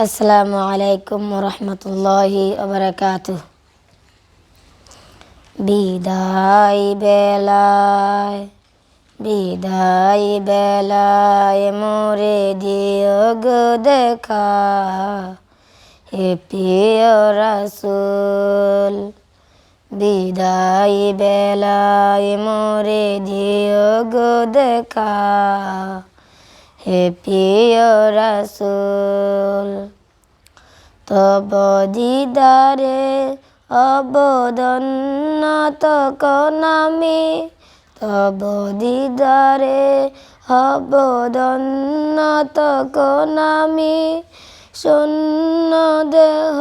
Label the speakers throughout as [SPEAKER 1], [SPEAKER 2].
[SPEAKER 1] আসসালামু আলাইকুম রহমতুল্লাহি আবরাকাত বিদায় বেলায় বিদায় বেলায় মোরে দিও গো দেখা হে প্রিয় রাসুল বিদায় বেলায় মোরে দিও গো দেখা হে প্রিয় রাসুল, তব দিদারে অবদন্নত নামি তব দিদারে অবদন্নত নামি শূন্য দেহ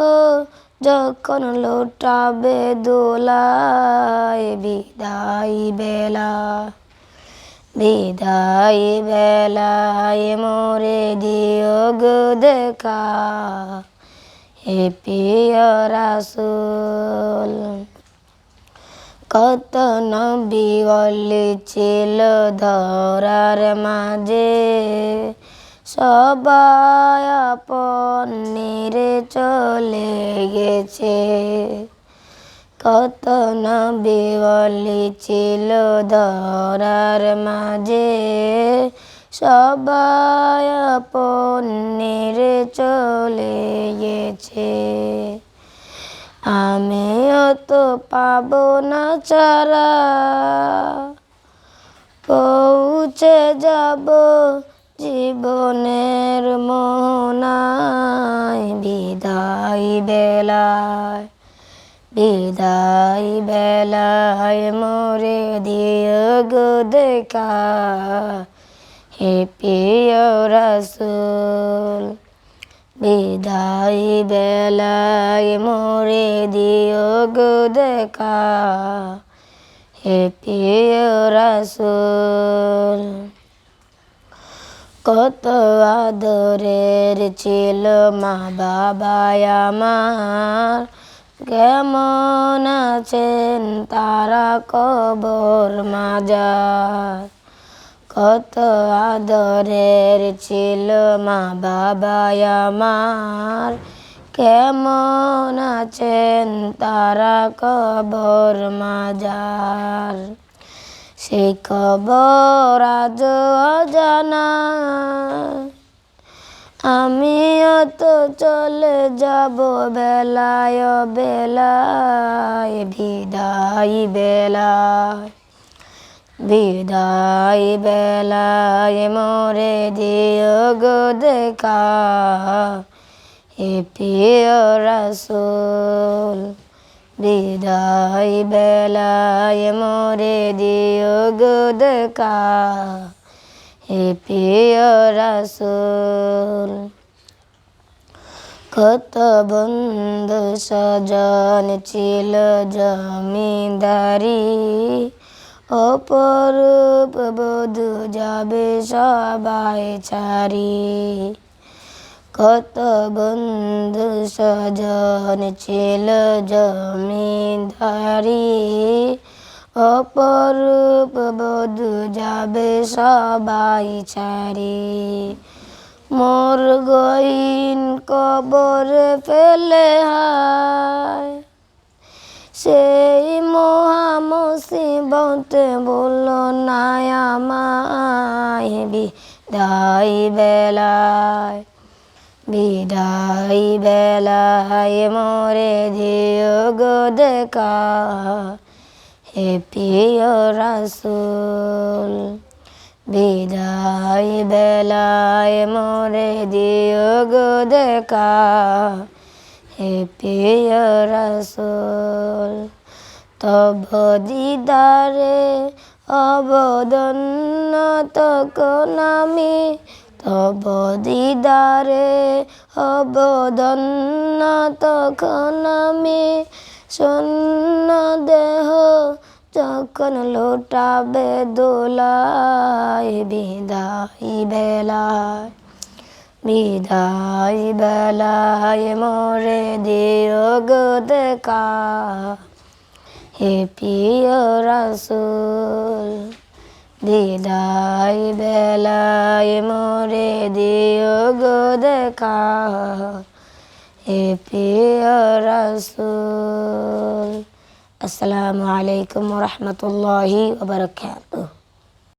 [SPEAKER 1] যখন লোটাবে, দোলায় বিদায় বেলা। বিদায় বেলায় মোরে দিও গো দেখা হে প্রিয় রাসুল, কত নবী অলি ছিল ধরার মাঝে। সবাই আপন নিরে চলে গেছে। কত নবী অলি ছিল ধরার মাঝে। সবাই নিরে চলে গেছে। আমিও তো পাবো না চারা পৌঁছে যাব জীবনের মোহনায় বিদায় বেলায়। বিদায় বেলায় মোরে দিও গো দেখা। হে প্রিয় রাসুল, বিদায় বেলায় মোরে দিও গো দেখা। হে প্রিয় রাসুল, কত আদরের ছিল মা বাবা আমার। কেমন আছেন তারা কবর মাজার? কত আদরের ছিল মা বাবা আমার। কেমন আছেন তারা কবর মাজার? সেই খবর আজ অজানা। আমিও তো চলে যাব বেলায় বেলায়, বিদায় বেলায়। বিদায়, বেলায় মরে দিও গো দেখা। হে প্রিয় রাসুল, বিদায়, বেলায় মরে দিও গো দেখা। হে প্রিয় রাসুল, কত বন্ধু সজন ছিল জমিদারি, অপরূপ বধু যাবে সবাই ছাড়ি। কত বন্ধু সজন ছিল জমিদারি অপরূপ বধু যাবে সবাই ছাড়ি। মোর গইন কবর ফেলে হায়। সেই মহামুসিবতে বলল না আমায় বিদায় বেলায় বিদায় বেলায় মোরে দিও গো দেখা। হে প্রিয় রাসুল, বিদায় বেলায় মোরে দিও গো দেখা। হে প্রিয় রাসুল, তব দিদারে অবদন্নত নামি তব দিদারে অবদন্নত নামি শূন্য দেহ যখন লোটাবে দোলায়, বিদায় বেলায় বিদায় বেলায় মোরে দিও গো দেখা। হে প্রিয় রাসুল দিদাই বেলায় মোরে দিও গো দেখা। হে প্রিয় রাসূল আসসালামু আলাইকুম রহমতুল্লাহি ওবরাকাতুহ